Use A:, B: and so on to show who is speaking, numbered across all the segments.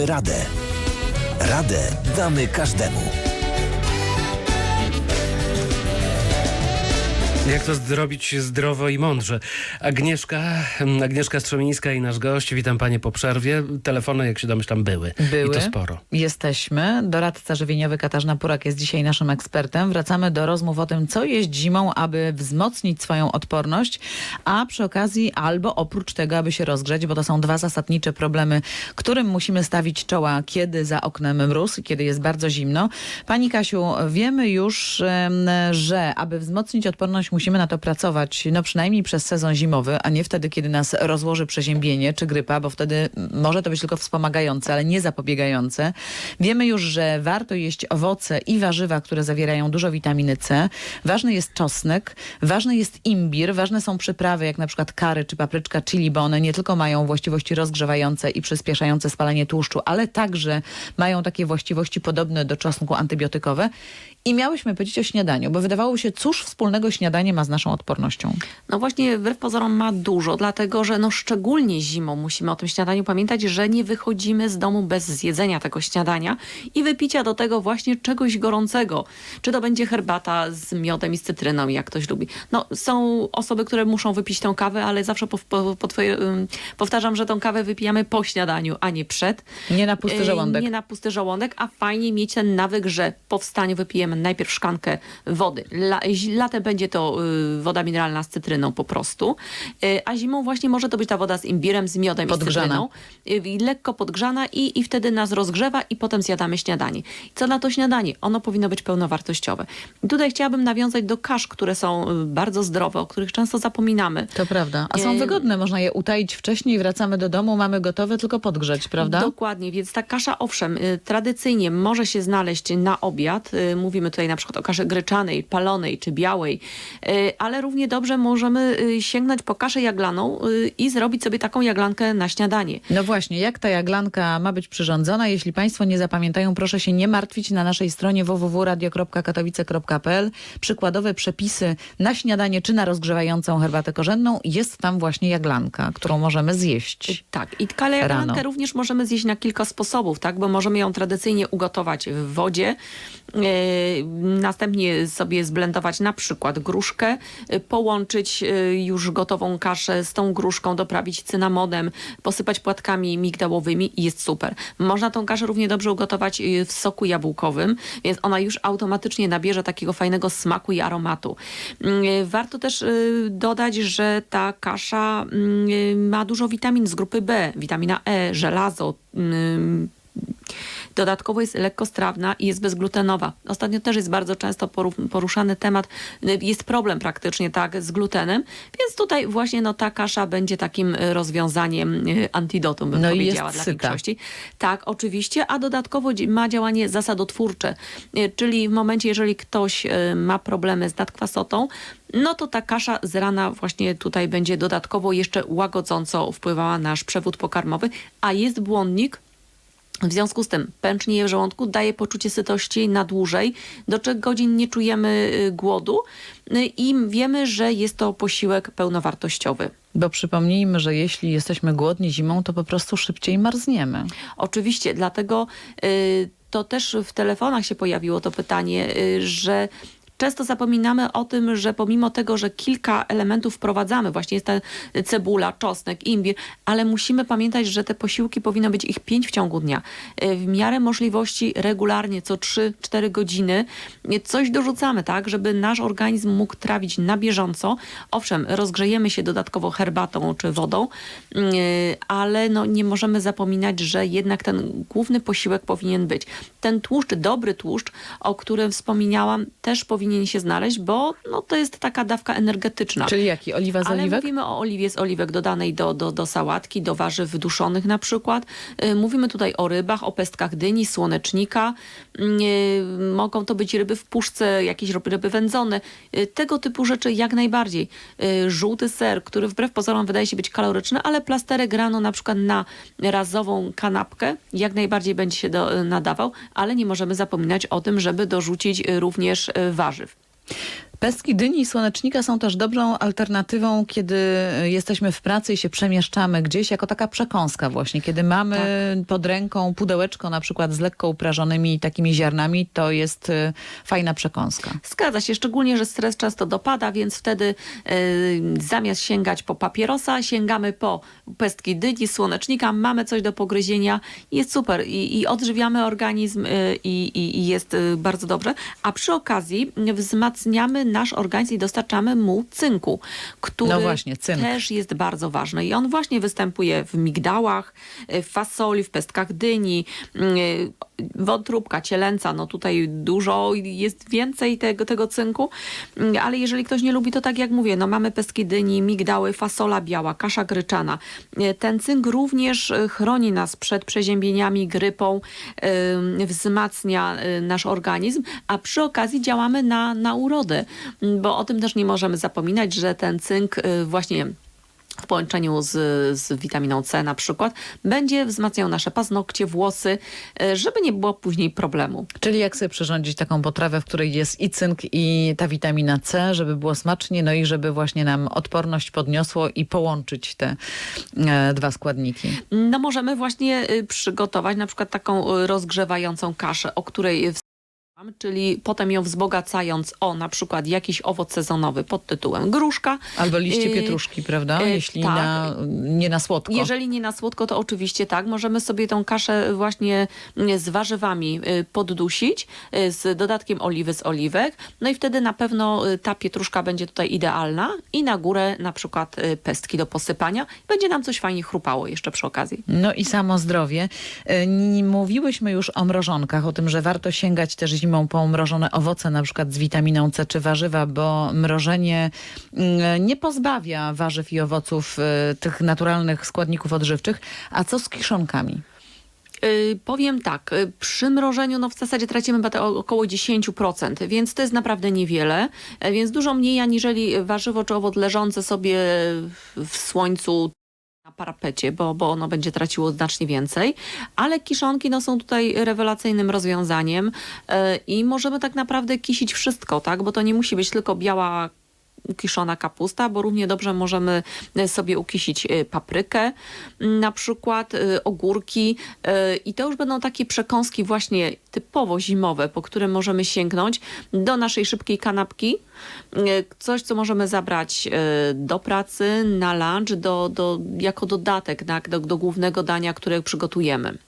A: Radę. Radę damy każdemu.
B: Jak to zrobić zdrowo i mądrze? Agnieszka, Agnieszka Strzemińska i nasz gość. Witam panie po przerwie. Telefony, jak się domyślam, były.
C: Były.
B: I to sporo.
C: Jesteśmy. Doradca żywieniowy Katarzyna Purak jest dzisiaj naszym ekspertem. Wracamy do rozmów o tym, co jeść zimą, aby wzmocnić swoją odporność, a przy okazji albo oprócz tego, aby się rozgrzeć, bo to są dwa zasadnicze problemy, którym musimy stawić czoła, kiedy za oknem mróz, kiedy jest bardzo zimno. Pani Kasiu, wiemy już, że aby wzmocnić odporność, musimy na to pracować, no przynajmniej przez sezon zimowy, a nie wtedy, kiedy nas rozłoży przeziębienie czy grypa, bo wtedy może to być tylko wspomagające, ale nie zapobiegające. Wiemy już, że warto jeść owoce i warzywa, które zawierają dużo witaminy C. Ważny jest czosnek, ważny jest imbir, ważne są przyprawy, jak na przykład kary czy papryczka chili, bo one nie tylko mają właściwości rozgrzewające i przyspieszające spalanie tłuszczu, ale także mają takie właściwości podobne do czosnku antybiotykowe. I miałyśmy powiedzieć o śniadaniu, bo wydawało się, cóż wspólnego śniadanie ma z naszą odpornością.
D: No właśnie, wbrew pozorom ma dużo, dlatego że no szczególnie zimą musimy o tym śniadaniu pamiętać, że nie wychodzimy z domu bez zjedzenia tego śniadania i wypicia do tego właśnie czegoś gorącego. Czy to będzie herbata z miodem i z cytryną, jak ktoś lubi. No są osoby, które muszą wypić tą kawę, ale zawsze po, po, po twoje, powtarzam, że tą kawę wypijamy po śniadaniu, a nie przed.
C: Nie na pusty żołądek.
D: Nie na pusty żołądek, a fajnie mieć ten nawyk, że po wstaniu wypijemy najpierw szklankę wody. La, latem będzie to y, woda mineralna z cytryną po prostu, y, a zimą właśnie może to być ta woda z imbirem, z miodem
C: Podgrzana.
D: i z cytryną. Y, lekko podgrzana i, i wtedy nas rozgrzewa i potem zjadamy śniadanie. Co na to śniadanie? Ono powinno być pełnowartościowe. I tutaj chciałabym nawiązać do kasz, które są bardzo zdrowe, o których często zapominamy.
C: To prawda. A są wygodne, można je utaić wcześniej, wracamy do domu, mamy gotowe, tylko podgrzeć, prawda?
D: Dokładnie, więc ta kasza owszem, tradycyjnie może się znaleźć na obiad. Mówimy tutaj na przykład o kaszy gryczanej, palonej czy białej, ale równie dobrze możemy y, sięgnąć po kaszę jaglaną y, i zrobić sobie taką jaglankę na śniadanie.
C: No właśnie, jak ta jaglanka ma być przyrządzona? Jeśli Państwo nie zapamiętają, proszę się nie martwić. Na naszej stronie www.radio.katowice.pl przykładowe przepisy na śniadanie czy na rozgrzewającą herbatę korzenną. Jest tam właśnie jaglanka, którą możemy zjeść.
D: Tak, i kale jaglankę
C: Rano.
D: również możemy zjeść na kilka sposobów, tak? bo możemy ją tradycyjnie ugotować w wodzie, następnie sobie zblendować na przykład gruszkę, e, połączyć e, już gotową kaszę z tą gruszką, doprawić cynamonem, posypać płatkami migdałowymi i jest super. Można tą kaszę równie dobrze ugotować e, w soku jabłkowym, więc ona już automatycznie nabierze takiego fajnego smaku i aromatu. Mm, e, Warto też e, dodać, że ta kasza mm, e, ma dużo witamin z grupy B, witamina E, żelazo, mm, Dodatkowo jest lekkostrawna i jest bezglutenowa. Ostatnio też jest bardzo często poru- poruszany temat, jest problem praktycznie tak z glutenem, więc tutaj właśnie no, ta kasza będzie takim y, rozwiązaniem, y, antidotum bym
C: No
D: powiedziała dla
C: syta.
D: większości. Tak, oczywiście, a dodatkowo ma działanie zasadotwórcze, y, czyli w momencie, jeżeli ktoś ma problemy z nadkwasotą, no to ta kasza z rana właśnie tutaj będzie dodatkowo jeszcze łagodząco wpływała na nasz przewód pokarmowy, a jest błonnik, w związku z tym pęcznieje w żołądku, daje poczucie sytości na dłużej, do trzech godzin nie czujemy y, głodu y, i wiemy, że jest to posiłek pełnowartościowy.
C: Bo przypomnijmy, że jeśli jesteśmy głodni zimą, to po prostu szybciej marzniemy.
D: Oczywiście, dlatego y, to też w telefonach się pojawiło to pytanie, że Często zapominamy o tym, że pomimo tego, że kilka elementów wprowadzamy, właśnie jest ta cebula, czosnek, imbir, ale musimy pamiętać, że te posiłki powinno być ich pięć w ciągu dnia. Y, W miarę możliwości regularnie, co 3-4 godziny y, coś dorzucamy, tak, żeby nasz organizm mógł trawić na bieżąco. Owszem, rozgrzejemy się dodatkowo herbatą czy wodą, y, ale no nie możemy zapominać, że jednak ten główny posiłek powinien być. Ten tłuszcz, dobry tłuszcz, o którym wspomniałam, też powinien się znaleźć, bo no, to jest taka dawka energetyczna.
C: Czyli jaki? Oliwa z
D: Ale
C: oliwek?
D: mówimy o oliwie z oliwek dodanej do, do, do sałatki, do warzyw duszonych na przykład. Y, Mówimy tutaj o rybach, o pestkach dyni, słonecznika. Y, Mogą to być ryby w puszce, jakieś ryby wędzone. Y, Tego typu rzeczy jak najbardziej. Żółty ser, który wbrew pozorom wydaje się być kaloryczny, ale plasterek rano na przykład na razową kanapkę jak najbardziej będzie się do, nadawał, ale nie możemy zapominać o tym, żeby dorzucić również y, warzyw.
C: Pestki dyni i słonecznika są też dobrą alternatywą, kiedy jesteśmy w pracy i się przemieszczamy gdzieś, jako taka przekąska właśnie. Kiedy mamy pod ręką pudełeczko na przykład z lekko uprażonymi takimi ziarnami, to jest y, fajna przekąska.
D: Zgadza się, szczególnie, że stres często dopada, więc wtedy y, zamiast sięgać po papierosa, sięgamy po pestki dyni, słonecznika, mamy coś do pogryzienia jest super i, i odżywiamy organizm y, i, i, jest y, bardzo dobrze, a przy okazji wzmacniamy nasz organizm i dostarczamy mu cynku, który
C: No właśnie, cynk.
D: też jest bardzo ważny i on właśnie występuje w migdałach, w fasoli, w pestkach dyni, y, wątróbka cielęca, no tutaj dużo jest więcej tego, tego cynku, Mm, ale jeżeli ktoś nie lubi, to tak jak mówię, no mamy pestki dyni, migdały, fasola biała, kasza gryczana. Y, Ten cynk również y, chroni nas przed przeziębieniami, grypą, y, wzmacnia nasz organizm, a przy okazji działamy na, na urodę, Mm, bo o tym też nie możemy zapominać, że ten cynk właśnie w połączeniu z, z witaminą C na przykład, będzie wzmacniał nasze paznokcie, włosy, e, żeby nie było później problemu.
C: Czyli jak sobie przyrządzić taką potrawę, w której jest i cynk, i ta witamina C, żeby było smacznie, no i żeby właśnie nam odporność podniosło i połączyć te e, dwa składniki.
D: No możemy właśnie y, przygotować na przykład taką y, rozgrzewającą kaszę, o której wspomniałam, czyli potem ją wzbogacając o na przykład jakiś owoc sezonowy pod tytułem gruszka.
C: Albo liście pietruszki, prawda?
D: y,
C: Jeśli
D: tak.
C: na, nie na słodko.
D: Jeżeli nie na słodko, to oczywiście tak. Możemy sobie tą kaszę właśnie mm, z warzywami y, poddusić, y, z dodatkiem oliwy z oliwek. No i wtedy na pewno y, ta pietruszka będzie tutaj idealna i na górę na przykład pestki do posypania. Będzie nam coś fajnie chrupało jeszcze przy okazji.
C: No i samo zdrowie. E, Mówiłyśmy już o mrożonkach, o tym, że warto sięgać też zimą po mrożone owoce, na przykład z witaminą C czy warzywa, bo mrożenie mm, nie pozbawia warzyw i owoców e, tych naturalnych składników odżywczych. A co z kiszonkami?
D: Y, powiem tak, y, przy mrożeniu no w zasadzie tracimy około 10%, więc to jest naprawdę niewiele, więc dużo mniej aniżeli warzywo czy owoc leżące sobie w słońcu na parapecie, bo, bo ono będzie traciło znacznie więcej, ale kiszonki no, są tutaj rewelacyjnym rozwiązaniem e, i możemy tak naprawdę kisić wszystko, tak, bo to nie musi być tylko biała kiszona kapusta, bo równie dobrze możemy e, sobie ukisić e, paprykę, m, na przykład e, ogórki i to już będą takie przekąski właśnie typowo zimowe, po które możemy sięgnąć do naszej szybkiej kanapki. Coś, co możemy zabrać do pracy, na lunch, do, do, jako dodatek tak, do, do głównego dania, które przygotujemy.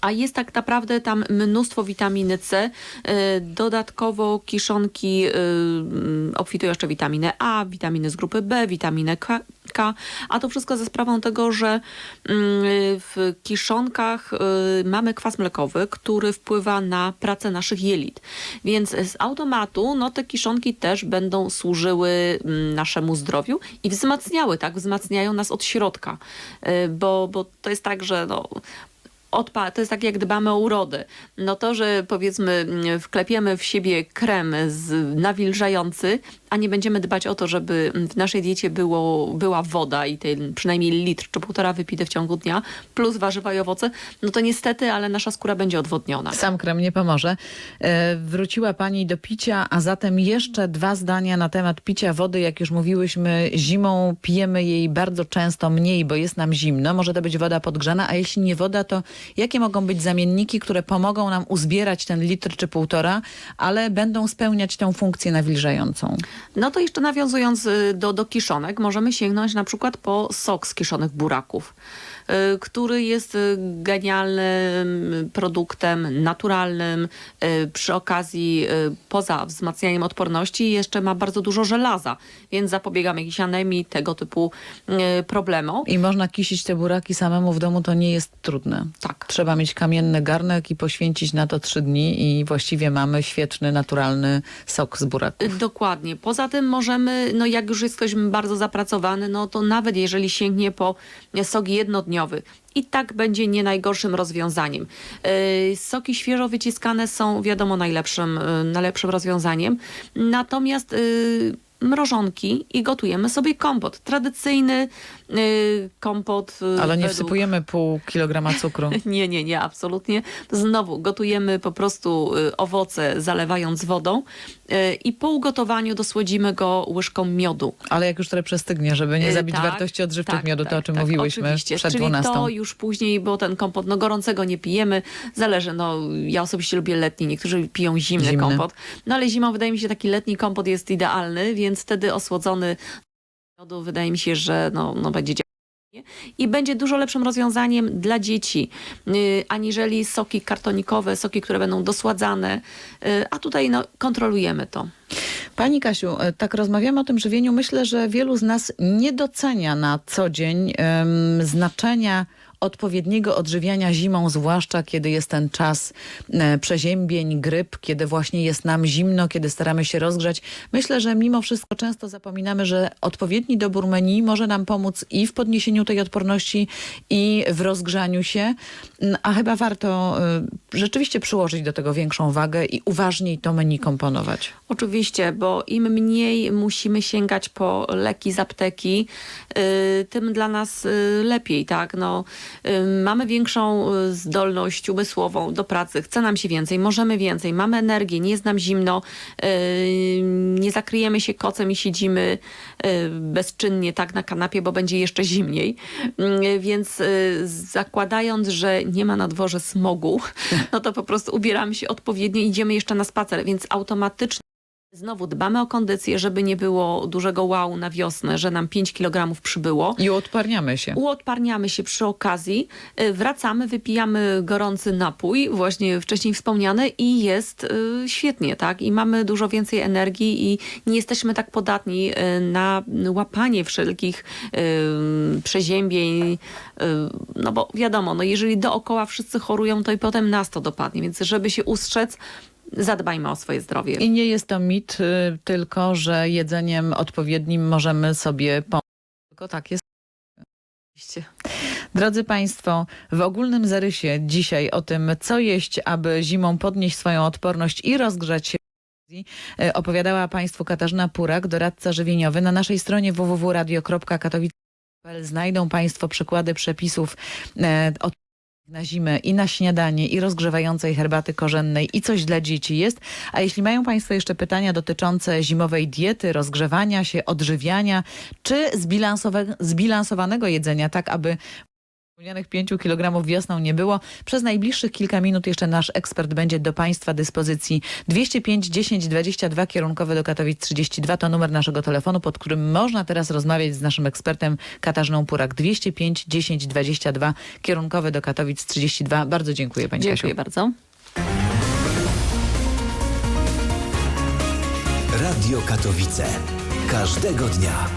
D: A jest tak naprawdę tam mnóstwo witaminy C. Y, Dodatkowo kiszonki y, mm, obfitują jeszcze witaminę A, witaminy z grupy B, witaminę K. K, A to wszystko ze sprawą tego, że mm, w kiszonkach y, mamy kwas mlekowy, który wpływa na pracę naszych jelit. Więc z automatu no, te kiszonki też będą służyły mm, naszemu zdrowiu i wzmacniały, tak? Wzmacniają nas od środka. Bo, bo to jest tak, że no, odpa- to jest tak jak dbamy o urodę. No to, że powiedzmy mm, wklepiemy w siebie krem z nawilżający, a nie będziemy dbać o to, żeby w naszej diecie było, była woda i ten przynajmniej litr czy półtora wypite w ciągu dnia, plus warzywa i owoce, no to niestety, ale nasza skóra będzie odwodniona.
C: Sam krem nie pomoże. E, Wróciła Pani do picia, a zatem jeszcze dwa zdania na temat picia wody. Jak już mówiłyśmy, zimą pijemy jej bardzo często mniej, bo jest nam zimno. Może to być woda podgrzana, a jeśli nie woda, to jakie mogą być zamienniki, które pomogą nam uzbierać ten litr czy półtora, ale będą spełniać tę funkcję nawilżającą?
D: No to jeszcze nawiązując y, do, do kiszonek, możemy sięgnąć na przykład po sok z kiszonych buraków, który jest y, genialnym produktem, naturalnym. y, Przy okazji, y, poza wzmacnianiem odporności, jeszcze ma bardzo dużo żelaza, więc zapobiegamy jakiejś anemii, tego typu y, problemom.
C: I można kisić te buraki samemu w domu, to nie jest trudne.
D: Tak.
C: Trzeba mieć kamienny garnek i poświęcić na to trzy dni i właściwie mamy świetny, naturalny sok z buraków.
D: Y, Dokładnie. Poza tym możemy, no jak już jest ktoś bardzo zapracowany, no to nawet jeżeli sięgnie po sok jednodniowy, i tak będzie nie najgorszym rozwiązaniem. Yy, Soki świeżo wyciskane są, wiadomo, najlepszym, yy, najlepszym rozwiązaniem. Natomiast yy, mrożonki i gotujemy sobie kompot. Tradycyjny y, kompot. y,
C: Ale nie
D: według-
C: wsypujemy pół kilograma cukru.
D: nie, nie, nie, absolutnie. Znowu gotujemy po prostu y, owoce zalewając wodą y, i po ugotowaniu dosłodzimy go łyżką miodu.
C: Ale jak już trochę przestygnie, żeby nie
D: Y,
C: zabić
D: tak,
C: wartości odżywczych
D: tak,
C: miodu, to
D: tak,
C: o czym
D: tak,
C: mówiłyśmy
D: oczywiście.
C: przed
D: Czyli
C: 12.
D: to już później, bo ten kompot, no gorącego nie pijemy, zależy, no ja osobiście lubię letni, niektórzy piją zimny,
C: Zimny.
D: kompot, no ale zimą wydaje mi się taki letni kompot jest idealny, więc wtedy osłodzony miodu wydaje mi się, że no, no będzie działał. I będzie dużo lepszym rozwiązaniem dla dzieci, y, aniżeli soki kartonikowe, soki, które będą dosładzane, y, a tutaj no, kontrolujemy to.
C: Pani Kasiu, e, tak rozmawiamy o tym żywieniu. Myślę, że wielu z nas nie docenia na co dzień znaczenia odpowiedniego odżywiania zimą, zwłaszcza kiedy jest ten czas e, przeziębień, gryp, kiedy właśnie jest nam zimno, kiedy staramy się rozgrzać. Myślę, że mimo wszystko często zapominamy, że odpowiedni dobór menu może nam pomóc i w podniesieniu tej odporności, i w rozgrzaniu się, Mm, a chyba warto e, rzeczywiście przyłożyć do tego większą wagę i uważniej to menu komponować.
D: Oczywiście, bo im mniej musimy sięgać po leki z apteki, y, tym dla nas y, lepiej, tak? No, mamy większą y, zdolność umysłową do pracy, chce nam się więcej, możemy więcej, mamy energię, nie jest nam zimno, nie zakryjemy się kocem i siedzimy y, bezczynnie tak na kanapie, bo będzie jeszcze zimniej. Więc y, zakładając, że nie ma na dworze smogu, no to po prostu ubieramy się odpowiednio idziemy jeszcze na spacer, więc automatycznie Znowu dbamy o kondycję, żeby nie było dużego łału na wiosnę, że nam 5 kg przybyło.
C: I uodparniamy się.
D: Uodparniamy się przy okazji, y, wracamy, wypijamy gorący napój, właśnie wcześniej wspomniany i jest y, świetnie, tak? I mamy dużo więcej energii i nie jesteśmy tak podatni y, na łapanie wszelkich y, przeziębień, no bo wiadomo, no jeżeli dookoła wszyscy chorują, to i potem nas to dopadnie, więc żeby się ustrzec, zadbajmy o swoje zdrowie.
C: I nie jest to mit, y, tylko że jedzeniem odpowiednim możemy sobie pomóc. Tylko tak jest. Drodzy Państwo, w ogólnym zarysie dzisiaj o tym, co jeść, aby zimą podnieść swoją odporność i rozgrzać się, y, opowiadała Państwu Katarzyna Purak, doradca żywieniowy. Na naszej stronie www.radio.katowice.pl znajdą Państwo przykłady przepisów e, od na zimę i na śniadanie, i rozgrzewającej herbaty korzennej, i coś dla dzieci jest. A jeśli mają Państwo jeszcze pytania dotyczące zimowej diety, rozgrzewania się, odżywiania, czy zbilansowanego jedzenia, tak aby wspomnianych 5 kg wiosną nie było. Przez najbliższych kilka minut jeszcze nasz ekspert będzie do Państwa dyspozycji. 205 10 22 kierunkowy do Katowic 32 to numer naszego telefonu, pod którym można teraz rozmawiać z naszym ekspertem Katarzyną Purak. 205 10 22 kierunkowy do Katowic 32. Bardzo dziękuję Pani
D: Dziękuję
C: Kasiu.
D: bardzo.
A: Radio Katowice. Każdego dnia